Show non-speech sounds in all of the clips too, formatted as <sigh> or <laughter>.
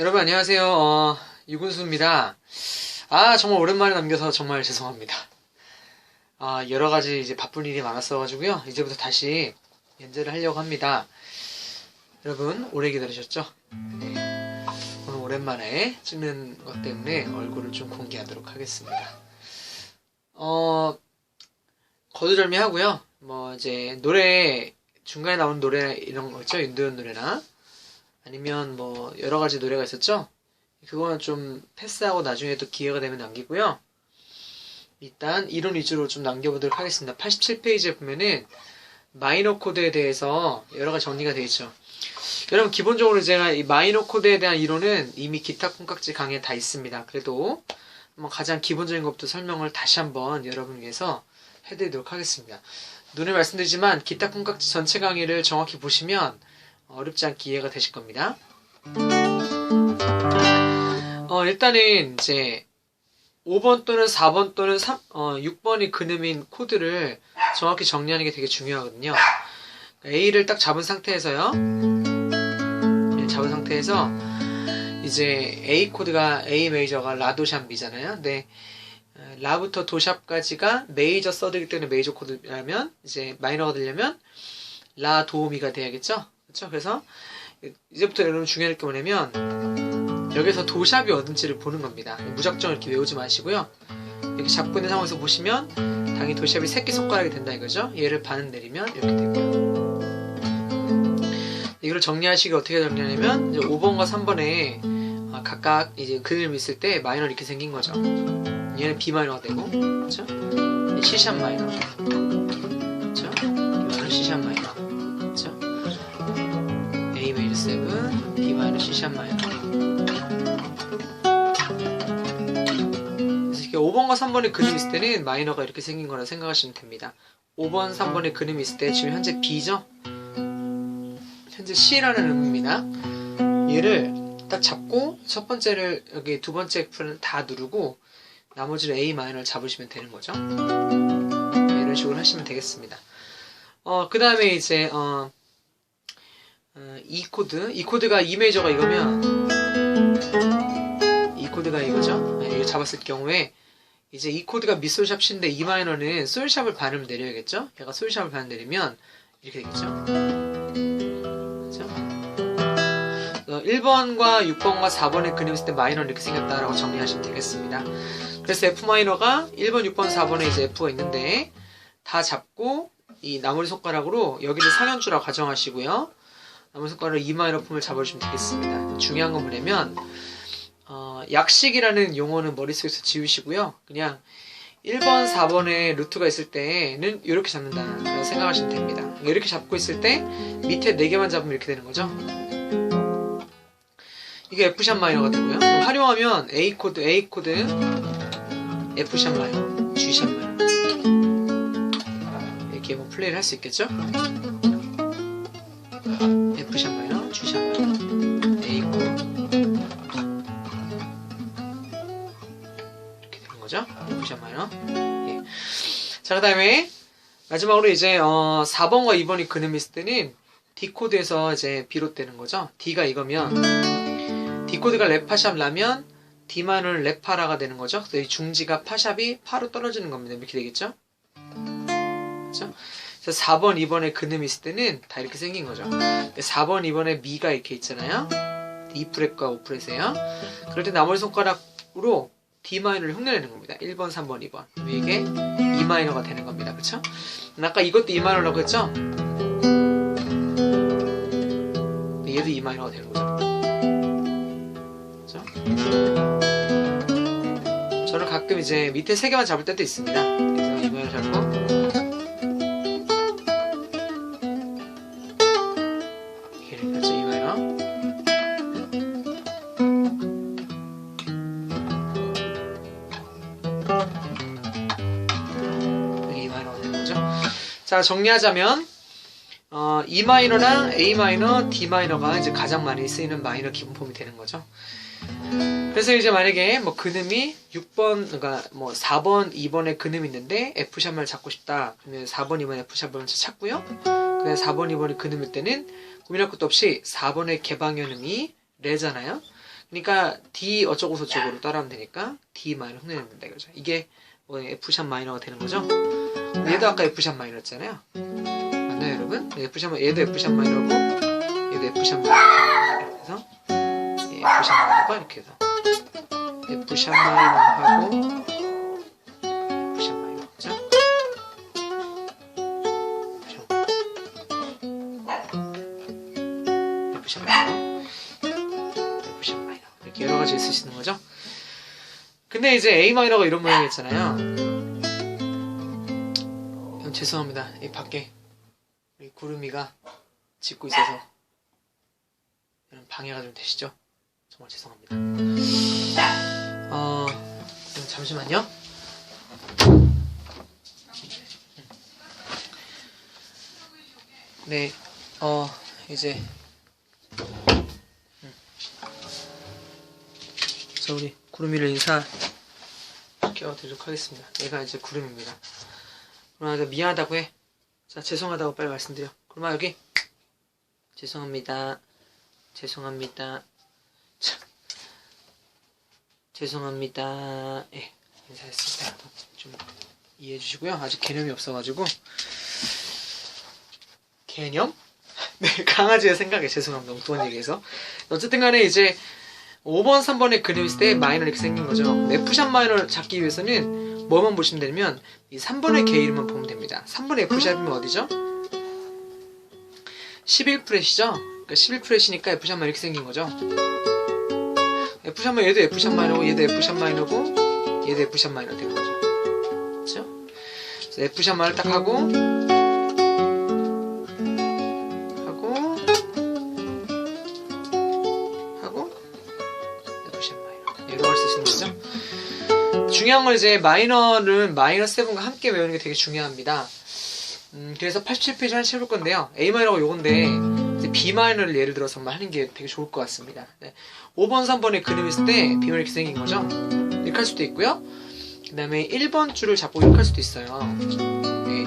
여러분 안녕하세요. 어, 유군수입니다. 아 정말 오랜만에 남겨서 정말 죄송합니다. 아 여러 가지 이제 바쁜 일이 많았어가지고요. 이제부터 다시 연재를 하려고 합니다. 여러분 오래 기다리셨죠? 네. 오늘 오랜만에 찍는 것 때문에 얼굴을 좀 공개하도록 하겠습니다. 어 거두절미 하고요. 뭐 이제 노래 중간에 나오는 노래 이런 거 있죠? 윤도현 노래나 아니면 뭐 여러 가지 노래가 있었죠? 그거는 좀 패스하고 나중에 또 기회가 되면 남기고요. 일단 이론 위주로 좀 남겨보도록 하겠습니다. 87페이지에 보면은 마이너 코드에 대해서 여러 가지 정리가 되어 있죠. 여러분 기본적으로 제가 이 마이너 코드에 대한 이론은 이미 기타 콩깍지 강의에 다 있습니다. 그래도 뭐 가장 기본적인 것부터 설명을 다시 한번 여러분 위해서 해드리도록 하겠습니다. 눈에 말씀드리지만 기타 콩깍지 전체 강의를 정확히 보시면 어렵지 않게 이해가 되실 겁니다. 어, 일단은 이제 5번 또는 4번 또는 3, 어, 6번이 근음인 코드를 정확히 정리하는 게 되게 중요하거든요. A를 딱 잡은 상태에서요. 네, 잡은 상태에서 이제 A 코드가 A 메이저가 라도샵 미잖아요. 근데 어, 라부터 도샵까지가 메이저 서드이기 때문에 메이저 코드라면 이제 마이너가 되려면 라 도미가 돼야겠죠. 그렇죠? 그래서 이제부터 여러분 중요할 게 뭐냐면 여기서 도샵이 어딘지를 보는 겁니다. 무작정 이렇게 외우지 마시고요. 이렇게 잡고 있는 상황에서 보시면 당연히 도샵이 새끼 손가락이 된다 이거죠. 얘를 반은 내리면 이렇게 되고요. 이걸 정리하시기 어떻게 정리하냐면 이제 5번과 3번에 아, 각각 이제 그림을 있을 때 마이너 이렇게 생긴 거죠. 얘는 B 마이너가 되고, 그렇죠? C샵 마이너, 그렇죠? 이거는 C샵 마이너, 그래서 이렇게 5번과 3번의 그림이 있을 때는 마이너가 이렇게 생긴 거라 생각하시면 됩니다. 5번, 3번의 그림이 있을 때 지금 현재 B죠? 현재 C라는 음입니다. 얘를 딱 잡고 첫 번째를 여기 두 번째 F를 다 누르고 나머지를 A 마이너를 잡으시면 되는 거죠. 네, 이런 식으로 하시면 되겠습니다. 어, 그 다음에 이제, 어, 어, E 코드. E 코드가 E 메이저가 이거면, E 코드가 이거죠. 네, 이거 잡았을 경우에, 이제 E 코드가 미솔샵 C인데 E 마이너는 솔샵을 반을 내려야겠죠? 얘가 솔샵을 반을 내리면, 이렇게 되겠죠? 그죠? 1번과 6번과 4번의 그림 있을 때 마이너는 이렇게 생겼다라고 정리하시면 되겠습니다. 그래서 F 마이너가 1번, 6번, 4번에 이제 F가 있는데 다 잡고 이 나머지 손가락으로 여기를 상현주라 가정하시고요. 나머지 손가락으로 E 마이너 폼을 잡아주시면 되겠습니다. 중요한 건 뭐냐면 어, 약식이라는 용어는 머릿속에서 지우시고요. 그냥 1번, 4번에 루트가 있을 때는 이렇게 잡는다 생각하시면 됩니다. 이렇게 잡고 있을 때 밑에 4개만 잡으면 이렇게 되는 거죠. 이게 F샵 마이너가 되고요. 활용하면 A 코드, A 코드, F샵 마이너, G샵 마이너 이렇게 뭐 플레이를 할 수 있겠죠? 거죠? F샵 마이너. 예. 자, 그 다음에 마지막으로 이제 어, 4번과 2번이 근음이 있을 때는 D 코드에서 이제 비롯되는 거죠. D가 이거면 D 코드가 레파샵 라면 D 마이너는 레파라가 되는 거죠. 그래서 이 중지가 파샵이 파로 떨어지는 겁니다. 이렇게 되겠죠? 그렇죠? 그래서 4번, 2번에 근음이 있을 때는 다 이렇게 생긴 거죠. 4번, 2번에 미가 이렇게 있잖아요. E 프렛과 O 프렛이에요. 그럴 때 나머지 손가락으로 D 마이너를 흉내내는 겁니다. 1번, 3번, 2번. 그럼 이게 E 마이너가 되는 겁니다. 그렇죠? 아까 이것도 E 마이너라고 했죠? 얘도 E 마이너가 되는 거죠. 그렇죠? 저는 가끔 이제 밑에 세 개만 잡을 때도 있습니다. 그래서 E 마이너 잡고 자 정리하자면 어, E 마이너랑 A 마이너, D 마이너가 이제 가장 많이 쓰이는 마이너 기본폼이 되는 거죠. 그래서 이제 만약에 뭐 근음이 6번, 그러니까 뭐 4번, 2번에 근음이 있는데 F샵을 잡고 싶다. 그러면 4번, 2번 F샵을 찾고요. 그냥 4번, 2번이 근음일 때는 고민할 것도 없이 4번의 개방현음이 레잖아요. 그러니까 D 어쩌고 저쩌고로 따라하면 되니까 D 마이너 흉내내면 된다 이거죠. 이게 뭐 F샵 마이너가 되는 거죠. 얘도 아까 F샵 마이너였잖아요. 맞나요, 여러분? 네, 마- 얘도 F샵 마이너고 얘도 F샵 마이너. 그래서 예, F샵 마이너가 이렇게 해서 F샵 마이너하고 F샵 마이너 그죠? F샵 마이너 F샵 마이너 이렇게 여러 가지 쓰시는 거죠. 근데 이제 A 마이너가 이런 모양이었잖아요. 음, 죄송합니다. 이 밖에 우리 구름이가 짖고 있어서 이런 방해가 좀 되시죠? 정말 죄송합니다. 어, 그럼 잠시만요. 네, 어, 이제 음. 자 우리 구름이를 인사 끼워드리도록 하겠습니다. 얘가 이제 구름입니다. 구름아 나 미안하다고 해. 자 죄송하다고 빨리 말씀드려. 구름아 여기 죄송합니다. 죄송합니다. 참. 죄송합니다. 예 인사했습니다. 좀 이해해 주시고요. 아직 개념이 없어가지고 개념? <laughs> 네 강아지의 생각에 죄송합니다. 엉뚱한 얘기해서 어쨌든 간에 이제 5번, 3번의 그림 있을 때 마이너 이렇게 생긴 거죠. F샵 마이너를 잡기 위해서는 뭐만 보시면 되냐면 이 3번의 개 이름만 보면 됩니다. 3번의 F샵이면 어디죠? 11프렛이죠? 그러니까 11프렛이니까 F샵 마이너 이렇게 생긴 거죠. F샵 마이너 얘도 F샵 마이너고 얘도 F샵 마이너고 얘도 F샵 마이너 된 거죠. 그렇죠? F샵 마이너 딱 하고 중요한 건 이제 마이너는 마이너 세븐과 함께 외우는 게 되게 중요합니다. 음, 그래서 87페이지 하나 해볼 건데요. A 마이너가 요건데 B 마이너를 예를 들어서 만 하는 게 되게 좋을 것 같습니다. 네. 5번, 3번에 그림 있을 때 B 마이너 이렇게 생긴 거죠. 이렇게 할 수도 있고요. 그 다음에 1번 줄을 잡고 이렇게 할 수도 있어요. 네.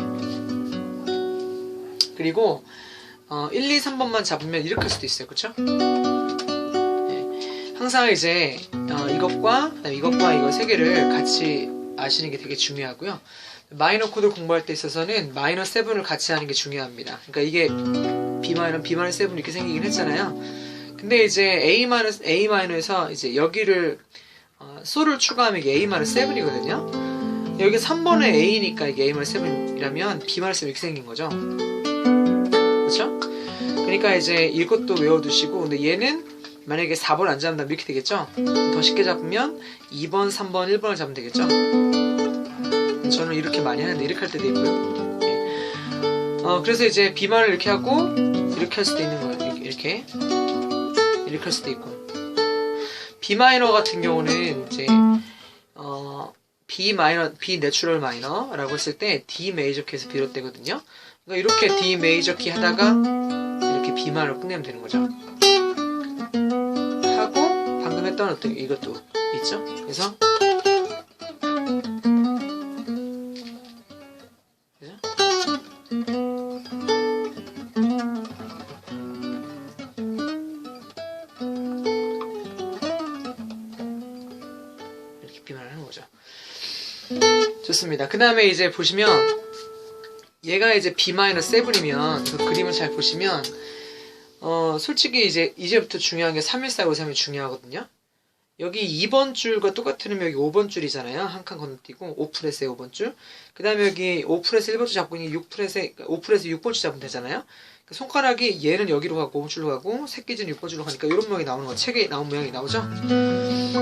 그리고 어, 1, 2, 3번만 잡으면 이렇게 할 수도 있어요. 그쵸? 항상 이제 어, 이것과 이것과 이거 세 개를 같이 아시는 게 되게 중요하고요. 마이너 코드 공부할 때 있어서는 마이너 세븐을 같이 하는 게 중요합니다. 그러니까 이게 B 마이너, B 마이너 세븐 이렇게 생기긴 했잖아요. 근데 이제 A 마이너 A 마이너에서 이제 여기를 어, 소를 추가하면 이게 A 마이너 세븐이거든요. 여기 3번에 A니까 이게 A 마이너 세븐이라면 B 마이너 세븐 이렇게 생긴 거죠. 그렇죠? 그러니까 이제 이것도 외워두시고 근데 얘는 만약에 4번 안 잡는다면 이렇게 되겠죠? 더 쉽게 잡으면 2번, 3번, 1번을 잡으면 되겠죠? 저는 이렇게 많이 하는데 이렇게 할 때도 있고요. 예. 어, 그래서 이제 비만을 이렇게 하고 이렇게 할 수도 있는 거예요. 이렇게 이렇게 할 수도 있고 B 마이너 같은 경우는 이제 어, B 마이너, B 내추럴 마이너라고 했을 때 D 메이저 키에서 비롯되거든요. 그러니까 이렇게 D 메이저 키 하다가 이렇게 B 마이너로 끝내면 되는 거죠. 했던 어떤 이것도 있죠. 그래서? 이렇게 비만을 하는 거죠. 좋습니다. 그 다음에 이제 보시면 얘가 이제 B-7이면 그 그림을 잘 보시면 어, 솔직히 이제 이제부터 중요한 게 314, 5 3이 중요하거든요. 여기 2번 줄과 똑같으면 여기 5번 줄이잖아요. 한 칸 건너뛰고 5프레스에 5번 줄. 그 다음에 여기 5프레스 1번 줄 잡고 있는 6프레스에 5프레스 6번 줄 잡으면 되잖아요. 그 손가락이 얘는 여기로 가고 5번 줄로 가고 새끼지는 6번 줄로 가니까 이런 모양이 나오는 거 책에 나온 모양이 나오죠.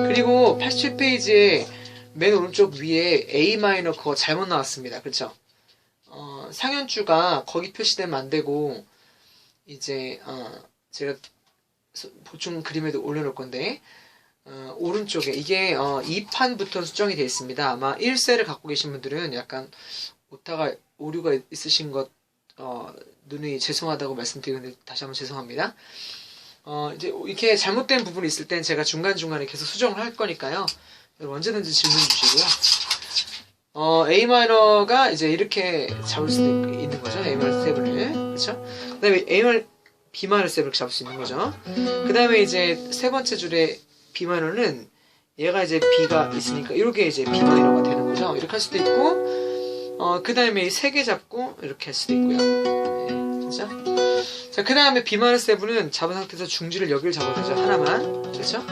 그리고 87페이지에 맨 오른쪽 위에 A 마이너 그거 잘못 나왔습니다. 그렇죠? 어, 상현주가 거기 표시되면 안 되고 이제 어, 제가 소- 보충 그림에도 올려놓을 건데 어, 오른쪽에 이게 어, 2판부터 수정이 되어 있습니다. 아마 1세를 갖고 계신 분들은 약간 오타가 오류가 있으신 것 어, 눈이 죄송하다고 말씀드리는데 다시 한번 죄송합니다. 어, 이제 이렇게 잘못된 부분이 있을 땐 제가 중간중간에 계속 수정을 할 거니까요. 언제든지 질문 주시고요. 어, A 마이너가 이제 이렇게 잡을 수도 있- 있는 거죠. A 마이너 7을. 그렇죠? 그다음에 A 마이너 B 마이너 7을 잡을 수 있는 거죠. 그 다음에 이제 세 번째 줄에 마이너는 얘가 이제 B가 있으니까 이렇게 이제 B 마이너가 되는 거죠. 이렇게 할 수도 있고, 어, 그 다음에 세 개 잡고 이렇게 할 수도 있고요. 네, 그죠? 자, 그 다음에 B 마이너 세븐은 잡은 상태에서 중지를 여기를 잡아야 되죠. 하나만. 그렇죠?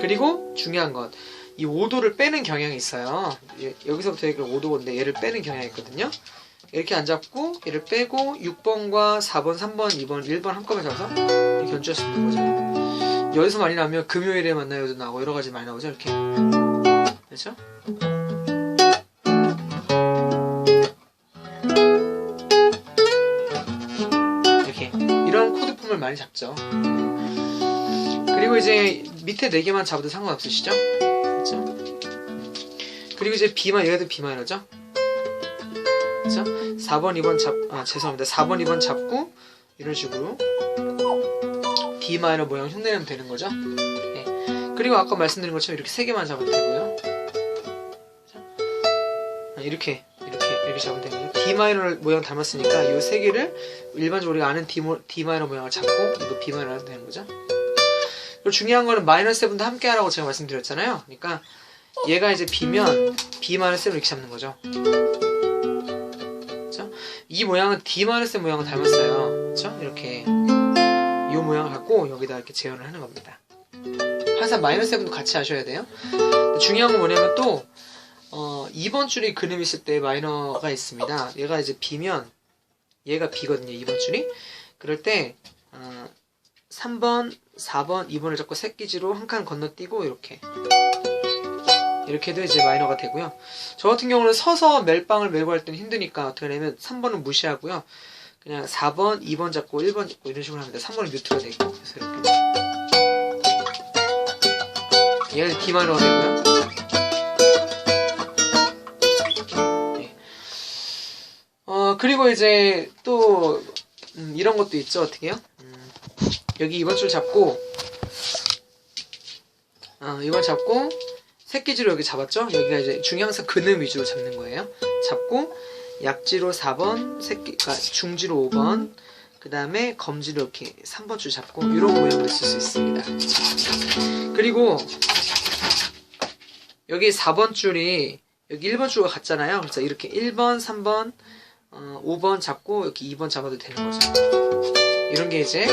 그리고 중요한 건, 이 5도를 빼는 경향이 있어요. 예, 여기서부터 여기가 5도인데 얘를 빼는 경향이 있거든요. 이렇게 안 잡고 얘를 빼고 6번과 4번, 3번, 2번, 1번 한꺼번에 잡아서 연주할 수 있는 거죠. 여기서 많이 나오면 금요일에 만나요도 나오고 여러 가지 많이 나오죠. 이렇게. 그렇죠? 이렇게 이런 코드 폼을 많이 잡죠. 그리고 이제 밑에 네 개만 잡아도 상관없으시죠? 그렇죠? 그리고 이제 B만 얘도 B 마이너죠? 그렇죠? 4번, 2번 잡, 아 죄송합니다. 4번, 2번 잡고 이런 식으로 D 마이너 모양 흉내내면 되는 거죠. 네. 그리고 아까 말씀드린 것처럼 이렇게 세 개만 잡으면 되고요. 이렇게 이렇게 이렇게 잡으면 되거든요. D 마이너 모양 닮았으니까 이 세 개를 일반적으로 우리가 아는 D, 모, D 마이너 모양을 잡고 이거 B 마이너 하면 되는 거죠. 그리고 중요한 거는 마이너 세븐도 함께 하라고 제가 말씀드렸잖아요. 그러니까 얘가 이제 B면 B 마이너 세븐 이렇게 잡는 거죠. 그렇죠? 이 모양은 D 마이너 세븐 모양을 닮았어요. 그렇죠? 이렇게 이 모양을 갖고 여기다 이렇게 재현을 하는 겁니다. 항상 마이너 세븐도 같이 하셔야 돼요. 중요한 건 뭐냐면 또 어, 2번 줄이 그림 있을 때 마이너가 있습니다. 얘가 이제 B면 얘가 B거든요. 2번 줄이. 그럴 때 어, 3번, 4번, 2번을 잡고 새끼지로 한 칸 건너뛰고 이렇게 이렇게 해도 이제 마이너가 되고요. 저 같은 경우는 서서 멜빵을 메고 할 때는 힘드니까 어떻게 하냐면 3번은 무시하고요. 그냥 4번, 2번 잡고 1번 잡고 이런 식으로 합니다. 3번은 뮤트가 되고 그래서 이렇게 얘는 D 마이너가 되고요. 네. 어 그리고 이제 또 음, 이런 것도 있죠. 어떻게 해요? 음, 여기 이번 줄 잡고 어, 이번 잡고 새끼지로 여기 잡았죠? 여기가 이제 중향사 근음 위주로 잡는 거예요. 잡고 약지로 4번, 새끼, 아, 중지로 5번, 그 다음에 검지로 이렇게 3번 줄 잡고 이런 모양을 쓸 수 있습니다. 그리고 여기 4번 줄이 여기 1번 줄과 같잖아요. 그래서 이렇게 1번, 3번, 어, 5번 잡고 이렇게 2번 잡아도 되는 거죠. 이런 게 이제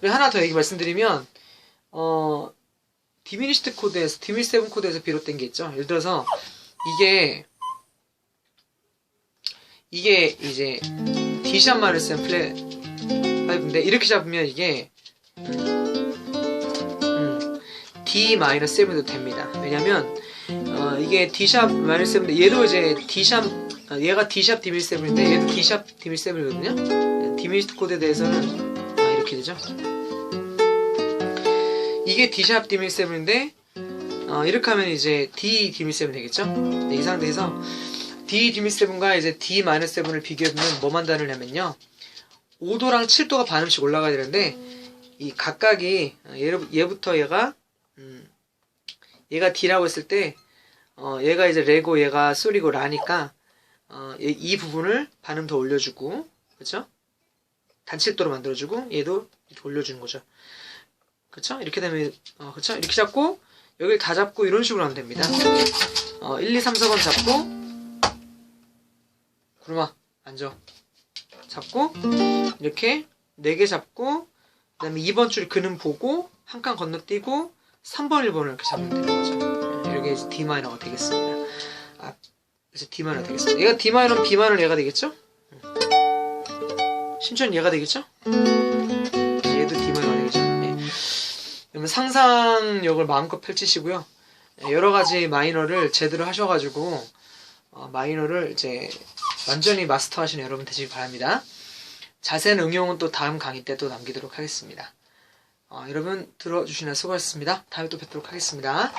그리고 하나 더 얘기 말씀드리면 어 디미니스트 코드에서 디미니스트 세븐 코드에서 비롯된 게 있죠. 예를 들어서 이게 이게 이제 D샵 마르센 플레 5인데 이렇게 잡으면 이게 음, D 마이너스 7도 됩니다. 왜냐면 어, 이게 D샵 마이너스 7인데 얘도 이제 D샵 아, 얘가 D샵 디밀 7인데 얘도 D샵 디밀 7이거든요. 디미니스트 코드에 대해서는 아, 이렇게 되죠. 이게 D샵 디밀 7인데 어, 이렇게 하면 이제 D 디밀 7 되겠죠? 네, 이 상태에서 D 7과 이제 D 마이너스 7을 비교해보면 뭐만 다르냐면요. 5도랑 7도가 반음씩 올라가야 되는데 이 각각이 어, 얘부터 얘가 음, 얘가 D라고 했을 때 어, 얘가 이제 레고 얘가 솔이고 라니까 어, 얘- 이 부분을 반음 더 올려주고 그쵸? 단칠도로 만들어주고 얘도 이렇게 올려주는 거죠. 그쵸? 이렇게 되면 어, 그쵸? 이렇게 잡고 여기를 다 잡고 이런 식으로 하면 됩니다. 어, 1, 2, 3, 4번 잡고 구름아 앉아. 잡고 이렇게 4개 잡고 그 다음에 2번 줄 근음 보고 한 칸 건너뛰고 3번 1번을 이렇게 잡으면 되는 거죠. 이렇게 이제 D 마이너가 되겠습니다. 아, 그래서 D 마이너가 되겠습니다. 얘가 D 마이너면 B 마이너 얘가 되겠죠? 심지어는 얘가 되겠죠? 얘도 D 마이너가 되겠죠? 네. 그러면 상상력을 마음껏 펼치시고요. 네, 여러 가지 마이너를 제대로 하셔가지고 어, 마이너를 이제 완전히 마스터하시는 여러분 되시길 바랍니다. 자세한 응용은 또 다음 강의 때 또 남기도록 하겠습니다. 어, 여러분 들어주시나 수고하셨습니다. 다음에 또 뵙도록 하겠습니다.